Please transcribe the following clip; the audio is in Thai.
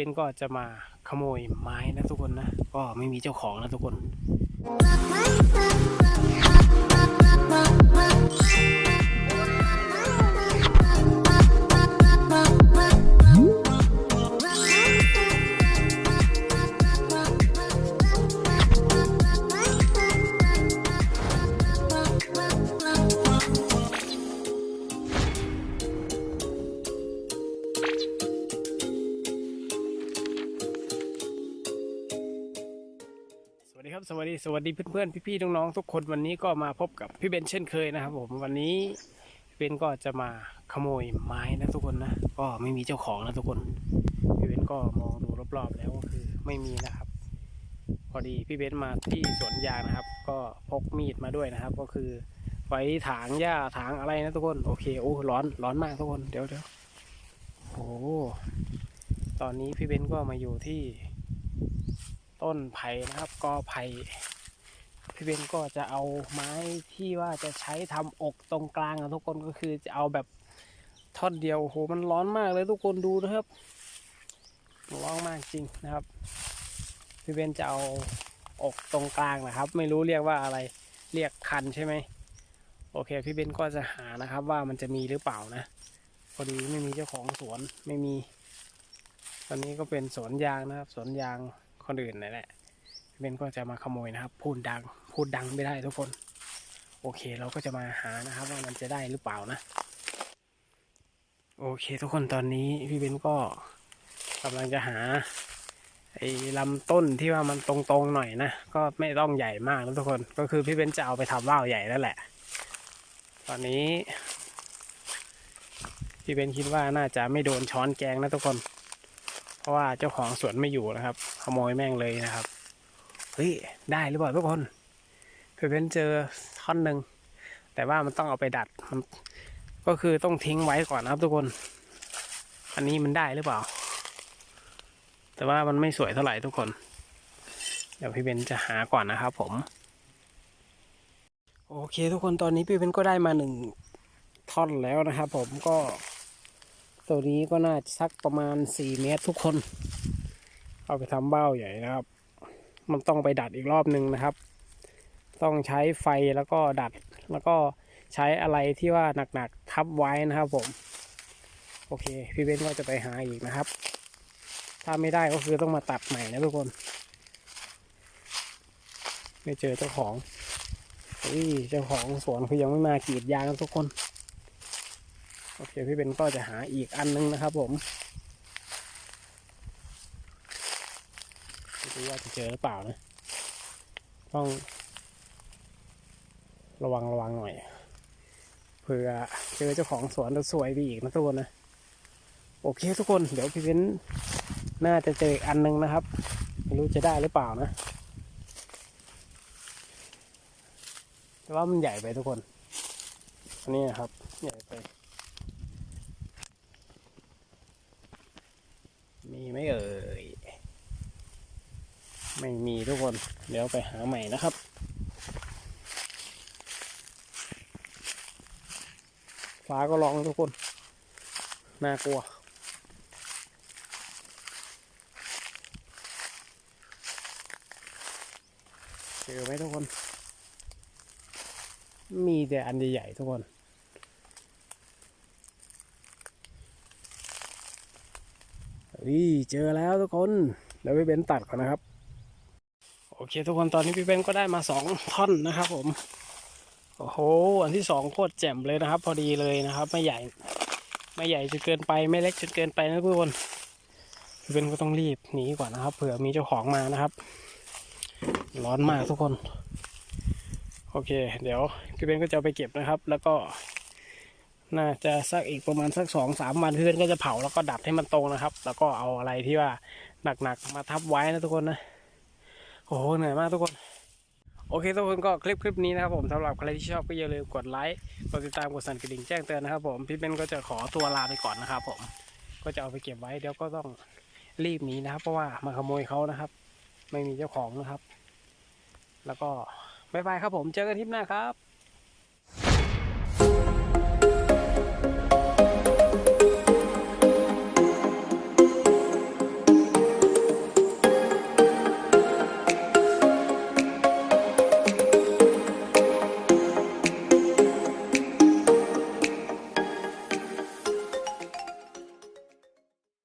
เป็นก็จะมาขโมยไม้นะทุกคนนะ ก็ไม่มีเจ้าของนะทุกคน สวัสดีสวัสดีสวัสดีเพื่อนๆพี่ๆน้องๆทุกคนวันนี้ก็มาพบกับพี่เบนเช่นเคยนะครับ ผมวันนี้พี่เบนก็จะมาขโมยไม้นะทุกคนนะก็ไม่มีเจ้าของนะทุกคนพี่เบนก็มองดูรอบๆแล้วก็คือไม่มีนะครับ พอดีพี่เบนมาที่สวนยางนะครับ ก็พกมีดมาด้วยนะครับ ก็คือไว้ถางหญ้าถางอะไรนะทุกคนโอเคโอ้ร้อนร้อนมากทุกคนเดี๋ยวเดี๋ยวโอ้โหตอนนี้พี่เบนก็มาอยู่ที่ ต้นไผ่นะครับกอไผ่พี่เบนก็จะเอาไม้ที่ว่าจะใช้ทำอกตรงกลางอะทุกคนก็คือจะเอาแบบท่อนเดียวโหมันร้อนมากเลยทุกคนดูนะครับร้อนมากจริงนะครับพี่เบนจะเอาอกตรงกลางนะครับ ไม่รู้เรียกว่าอะไรเรียกคันใช่ไหมโอเคพี่เบนก็จะหานะครับว่ามันจะมีหรือเปล่านะพอดีไม่มีเจ้าของสวนไม่มี ตอนนี้ก็เป็นสวนยางนะครับสวนยาง คนอื่นนั่นแหละเบนก็จะมาขโมยนะครับ พูดดัง พูดดังไม่ได้ทุกคน โอเคเราก็จะมาหานะครับ ว่ามันจะได้หรือเปล่านะ โอเคทุกคนตอนนี้พี่เบนก็กำลังจะหาไอ้ลำต้นที่ว่ามันตรงๆหน่อยนะก็ไม่ต้องใหญ่มากนะทุกคนก็คือพี่เบนจะเอาไปทำว่าวใหญ่แล้วแหละ ตอนนี้พี่เบนคิดว่าน่าจะไม่โดนช้อนแกงนะทุกคน เพราะว่าเจ้าของสวนไม่อยู่นะครับ ขโมยแม่งเลยนะครับ เฮ้ย ได้หรือเปล่าทุกคนเพื่อนเจอท่อนหนึ่ง แต่ว่ามันต้องเอาไปดัดมันก็คือต้องทิ้งไว้ก่อนนะครับทุกคน อันนี้มันได้หรือเปล่า แต่ว่ามันไม่สวยเท่าไหร่ทุกคน เดี๋ยวพี่เบนจะหาก่อนนะครับผม โอเค ทุกคนตอนนี้พี่เบนก็ได้มาหนึ่งท่อนแล้วนะครับ ผมก็ ตัวนี้ก็น่าจะสักประมาณ4เมตรทุกคน เอาไปทำเบ้าใหญ่นะครับ มันต้องไปดัดอีกรอบหนึ่งนะครับ ต้องใช้ไฟแล้วก็ดัดแล้วก็ใช้อะไรที่ว่าหนักๆทับไว้นะครับผม โอเค พี่เบนก็จะไปหาอีกนะครับ ถ้าไม่ได้ก็คือต้องมาตัดใหม่นะทุกคน ไม่เจอเจ้าของอุ้ยเจ้าของสวนคือยังไม่มากรีดยางนะทุกคน โอเคพี่เบนก็จะหาอีกอันนึงนะครับผมไม่รู้ว่าจะเจอหรือเปล่านะ ต้อง ระวังระวังหน่อย เผื่อเจอเจ้าของสวนจะสวยไปอีกนะทุกคนนะ โอเคทุกคน เดี๋ยวพี่เบนน่าจะเจออีกอันนึงนะครับ ไม่รู้จะได้หรือเปล่านะ แต่ว่ามันใหญ่ไปทุกคน อันนี้นะครับ ใหญ่ไป มีไหมเอ่ย ไม่มีทุกคน เดี๋ยวไปหาใหม่นะครับ ฟ้าก็ร้องทุกคน น่ากลัวเจอไหมทุกคน มีแต่อันใหญ่ๆทุกคน เฮ้ยเจอแล้วทุกคนเดี๋ยวพี่เบนตัดก่อนนะครับ โอเค ทุกคนตอนนี้พี่เบนก็ได้มาสองท่อนนะครับ ผมโอ้โหอันที่สองโคตรแจ่มเลยนะครับ พอดีเลยนะครับ ไม่ใหญ่ ไม่ใหญ่จนเกินไปไม่เล็กจนเกินไปนะทุกคนพี่เบนก็ต้องรีบหนีก่อนนะครับ เผื่อมีเจ้าของมานะครับ ร้อนมากทุกคน โอเค เดี๋ยวพี่เบนก็จะไปเก็บนะครับ แล้วก็ น่าจะสักอีกประมาณสักสองสามวันเพื่อนก็จะเผาแล้วก็ดัดให้มันตรงนะครับ แล้วก็เอาอะไรที่ว่าหนักๆมาทับไว้นะทุกคนนะโอ้โหเหนื่อยมากทุกคน โอเคทุกคนก็คลิปคลิปนี้นะครับผมสำหรับใครที่ชอบก็อย่าลืมกดไลค์กดติดตามกดสั่นกระดิ่งแจ้งเตือนนะครับผมพี่เบนก็จะขอตัวลาไปก่อนนะครับผมก็จะเอาไปเก็บไว้เดี๋ยวก็ต้องรีบหนีนะครับเพราะว่ามาขโมยเขานะครับ ไม่มีเจ้าของนะครับ แล้วก็บ๊ายบายครับผมเจอกันทริปหน้าครับ